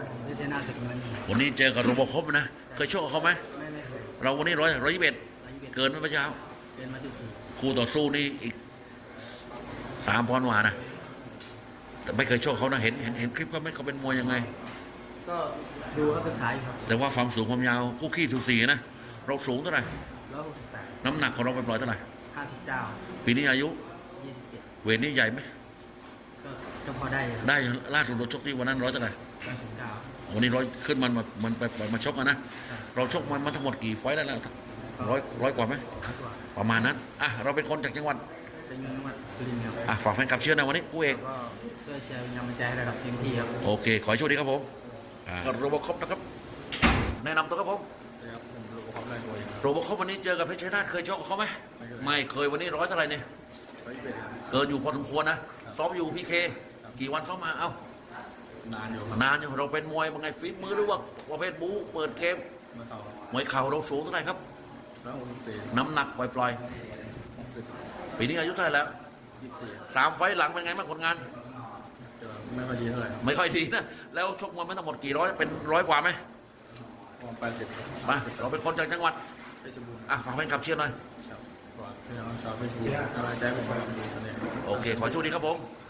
ครับผมที่เจนาศึกเงินวันนี้เจอกับโรบอคอปนะ เคยชกกับเขาไหมไม่ไม่เคยเราวันนี้ร้อยร้อยยี่สิบเอ็ดร้อยยี่สิบเกินไหมพระเช้าเรียนมาที่สี่คู่ต่อสู้นี่อีกสามพอนวานะแต่ไม่เคยชกเขานะเห็นเห็นเห็นคลิปเขาไหมเขาเป็นมวยยังไง ก็ดูครับศึกษาอยู่ครับแต่ว่าความสูงความยาวคู่ขี้สูสีนะเราสูงเท่าไหร่ร้อยหกสิบแปดน้ำหนักของเราไปปล่อยเท่าไหร่ห้าสิบเก้าปีนี้อายุยี่สิบเจ็ดเวทนี้ใหญ่ไหมก็ก็พอได้ครับได้ล่าสุดเราชกที่วันนั้นร้อยเท่าไหร่เก้าสิบเก้าวันนี้ร้อยขึ้นมันมามันไปไปมาชกกันนะ เราชกมันมาทั้งหมดกี่ไฟต์แล้วนะร้อยร้อยกว่าไหมดีกว่าประมาณนั้น อะ เราเป็นคนจากจังหวัดเป็นจังหวัดสุรินทร์ครับ อะ ฝากแฟนคลับเชื่อนะวันนี้คู่เอกแล้วก็ช่วยเชียร์เป็นกำลังใจให้ระดับเต็มที่ครับ โอเค ขอให้โชคดีครับผมอ่าโรบอคอปนะครับ แนะนำตัวครับผมครับผมรู้ความได้ตัวเองโรบอคอปวันนี้เจอกับเพชรชัยนาทเคยชกกับเขาไหมไม่เคยวันนี้ร้อยเท่าไหร่เนี่ยร้อยยี่สิบเอ็ดเกินอยู่พอสมควรนะ ซ้อมอยู่พี่เค กี่วันซ้อมมา เอ้า นานอยู่นานอยู่เราเป็นมวยเป็นไงฟิตมือหรือว่าประเภทบู๊เปิดเกมเมื่อเขามวยเข่าเราสูงเท่าไหร่ครับร้อยหกสิบสี่น้ำหนักปล่อยหกสิบๆปีนี้อายุเท่าไหร่แล้วยี่สิบสี่สามไฟต์หลังเป็นไงบ้างผลงานจะไม่ค่อยดีเท่าไหร่ไม่ค่อยดีนะแล้วชกมวยไม่ทั้งหมดกี่ร้อยเป็นร้อยกว่าไหมประมาณแปดสิบมาเราเป็นคนจากจังหวัดเพชรบูรณ์อะฝากแฟนคลับเชียร์หน่อยครับฝากพี่น้องชาวเพชรบูรณ์กำลังใจผมกำลังดีตอนนี้โอเค ขอโชคดีครับผมค